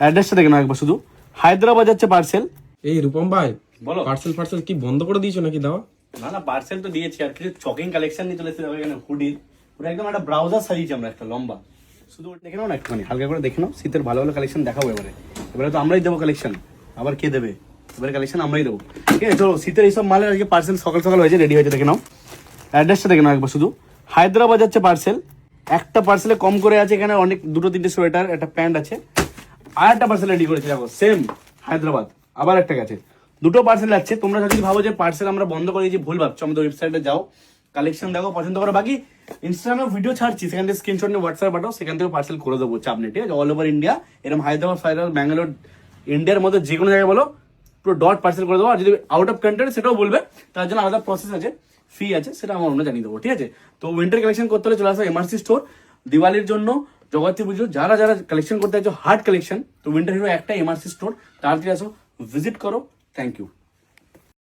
অ্যাড্রেসটা দেখে নাও একবার শুধু। হায়দ্রাবাদ যাচ্ছে পার্সেল এই রূপম ভাই বলো। পার্সেল পার্সেল কি বন্ধ করে দিয়েছ নাকি দাও? না না পার্সেল তো দিয়েছি আর কিছু চকিং কালেকশন নিয়ে চলে এসেছি এখানে হুডির পুরো একদম একটা ব্রাউজার সাজিয়েছি আমরা একটা লম্বা। শুধু ওটা দেখে নাও না একটুখানি হালকা করে দেখে নাও শীতের ভালো ভালো কালেকশন দেখাবো এবারে। এবারে তো আমরাই দেবো কালেকশন আবার কে দেবে? এবারে কালেকশন আমরাই দেবো। ঠিক আছে চলো শীতের এইসব মালের আজকে পার্সেল সকাল সকাল হয়েছে রেডি হয়েছে দেখে নাও। অ্যাড্রেসটা দেখে নাও একবার শুধু। হায়দ্রাবাদ যাচ্ছে পার্সেল একটা পার্সেলে কম করে আছে এখানে অনেক দুটো তিনটে সোয়েটার একটা প্যান্ট আছে। আর একটা পার্সেল রেডি করেছি, দেখো সেম হায়দ্রাবাদ। আবার একটা গেছে। দুটো পার্সেল যাচ্ছে তোমরা যদি ভাবো যে পার্সেল আমরা বন্ধ করে দিয়েছি, ভুল ভাবছ, আমাদের ওয়েবসাইটে যাও। কালেকশন দেখো, পছন্দ করো। বাকি ইনস্টাগ্রামে ভিডিও ছাড়ছি, সেখান থেকে স্ক্রিনশট নিয়ে হোয়াটসঅ্যাপ পাঠাও, সেখান থেকে পার্সেল করে দেবো, চাপ নেই, ঠিক আছে? অল ওভার ইন্ডিয়া এরকম হায়দ্রাবাদ ফাইরাল ব্যাঙ্গালোর ইন্ডিয়ার মধ্যে যে কোনো জায়গায় বলো, পুরো ডট পার্সেল করে দেবো। আর যদি আউট অফ কান্ট্রি সেটাও বলবে। তার জন্য আলাদা প্রসেস আছে ফি আছে, সেটা আমার অন্য জানিয়ে দেবো, ঠিক আছে? তো উইন্টার কালেকশন করতে হলে চলে আসো এমআরসি স্টোর দিওয়ালির জন্য জগত্রী পুজো, যারা যারা কালেকশন করতে চাইছো হার্ড কালেকশন তো উইন্টার হিরো একটা এমআরসি স্টোর তাড়াতাড়ি আসো ভিজিট করো থ্যাংক ইউ